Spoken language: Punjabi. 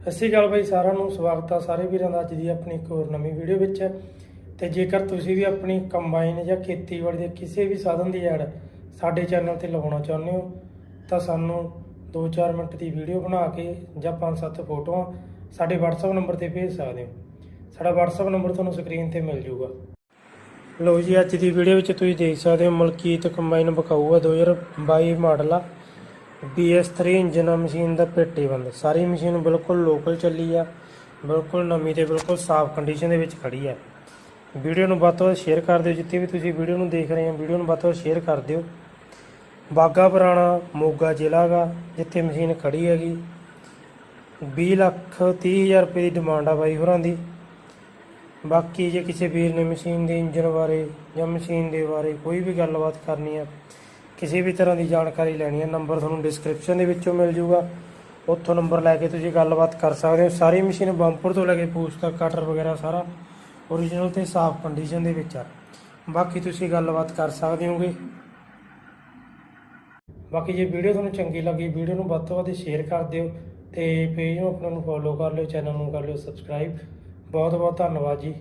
ਸਤਿ ਸ਼੍ਰੀ ਅਕਾਲ ਬਾਈ, ਸਾਰਿਆਂ ਨੂੰ ਸਵਾਗਤ ਆ ਸਾਰੇ ਵੀਰਾਂ ਦਾ ਅੱਜ ਦੀ ਆਪਣੀ ਇੱਕ ਹੋਰ ਨਵੀਂ ਵੀਡੀਓ ਵਿੱਚ। ਤੇ ਜੇਕਰ ਤੁਸੀਂ ਵੀ ਆਪਣੀ ਕੰਬਾਈਨ ਜਾਂ ਖੇਤੀਬਾੜੀ ਦੇ ਕਿਸੇ ਵੀ ਸਾਧਨ ਦੀ ਐਡ ਸਾਡੇ ਚੈਨਲ ਤੇ ਲਗਾਉਣਾ ਚਾਹੁੰਦੇ ਹੋ, ਤਾਂ ਸਾਨੂੰ 2-4 ਮਿੰਟ ਦੀ ਵੀਡੀਓ ਬਣਾ ਕੇ ਜਾਂ 5-7 ਫੋਟੋਆਂ ਸਾਡੇ WhatsApp ਨੰਬਰ ਤੇ ਭੇਜ ਸਕਦੇ ਹੋ। ਸਾਡਾ WhatsApp ਨੰਬਰ ਤੁਹਾਨੂੰ ਸਕਰੀਨ ਤੇ ਮਿਲ ਜਾਊਗਾ। ਲੋ ਜੀ, ਅੱਜ ਦੀ ਵੀਡੀਓ ਵਿੱਚ ਤੁਸੀਂ ਦੇਖ ਸਕਦੇ ਹੋ ਮਲਕੀਤ ਕੰਬਾਈਨ ਬਕਾਊ ਆ 2022 ਮਾਡਲ ਆ। BS3 ਇੰਜਨ ਆ, ਮਸ਼ੀਨ ਦਾ ਪੇਟੀ ਬੰਦ। ਸਾਰੀ ਮਸ਼ੀਨ ਬਿਲਕੁਲ ਲੋਕਲ ਚੱਲੀ ਆ, ਬਿਲਕੁਲ ਨਵੀਂ ਤੇ ਬਿਲਕੁਲ ਸਾਫ਼ ਕੰਡੀਸ਼ਨ ਦੇ ਵਿੱਚ ਖੜੀ ਆ। ਵੀਡੀਓ ਨੂੰ ਵੱਧ ਤੋਂ ਵੱਧ ਸ਼ੇਅਰ ਕਰ ਦਿਓ, ਜਿੱਥੇ ਵੀ ਤੁਸੀਂ ਵੀਡੀਓ ਨੂੰ ਦੇਖ ਰਹੇ ਹੋ, ਵੀਡੀਓ ਨੂੰ ਵੱਧ ਤੋਂ ਵੱਧ ਸ਼ੇਅਰ ਕਰ ਦਿਓ। ਬਾਗਾ ਪੁਰਾਣਾ, ਮੋਗਾ ਜ਼ਿਲ੍ਹਾ ਗਾ, ਜਿੱਥੇ ਮਸ਼ੀਨ ਖੜੀ ਹੈਗੀ। 20 ਲੱਖ 30 ਹਜ਼ਾਰ ਰੁਪਏ ਦੀ ਡਿਮਾਂਡ ਆ ਬਾਈ ਹੋਰਾਂ ਦੀ। ਬਾਕੀ ਜੇ ਕਿਸੇ ਵੀਰ ਨੇ ਮਸ਼ੀਨ ਦੇ ਇੰਜਨ ਬਾਰੇ ਜਾਂ ਮਸ਼ੀਨ ਦੇ ਬਾਰੇ ਕੋਈ ਵੀ ਗੱਲਬਾਤ ਕਰਨੀ ਆ ਕਿਸੇ ਵੀ ਤਰ੍ਹਾਂ ਦੀ ਜਾਣਕਾਰੀ ਲੈਣੀ ਹੈ ਨੰਬਰ ਤੁਹਾਨੂੰ ਡਿਸਕ੍ਰਿਪਸ਼ਨ ਦੇ ਵਿੱਚੋਂ ਮਿਲ ਜੂਗਾ। ਉੱਥੋਂ ਨੰਬਰ ਲੈ ਕੇ ਤੁਸੀਂ ਗੱਲਬਾਤ ਕਰ ਸਕਦੇ ਹੋ। ਸਾਰੀ ਮਸ਼ੀਨ ਬੰਪਰ ਤੋਂ ਲੈ ਕੇ ਪੂਛ ਤੱਕ ਕਟਰ ਵਗੈਰਾ ਸਾਰਾ ਓਰੀਜਨਲ ਤੇ ਸਾਫ਼ ਕੰਡੀਸ਼ਨ ਦੇ ਵਿੱਚ ਆ। ਬਾਕੀ ਤੁਸੀਂ ਗੱਲਬਾਤ ਕਰ ਸਕਦੇ ਹੋਗੇ। ਬਾਕੀ ਜੇ ਵੀਡੀਓ ਤੁਹਾਨੂੰ ਚੰਗੀ ਲੱਗੀ ਵੀਡੀਓ ਨੂੰ ਵੱਧ ਤੋਂ ਵੱਧ ਸ਼ੇਅਰ ਕਰ ਦਿਓ ਤੇ ਪੇਜ ਨੂੰ ਆਪਣਾ ਨੂੰ ਫੋਲੋ ਕਰ ਲਿਓ ਚੈਨਲ ਨੂੰ ਕਰ ਲਿਓ ਸਬਸਕ੍ਰਾਈਬ ਬਹੁਤ ਬਹੁਤ ਧੰਨਵਾਦ ਜੀ।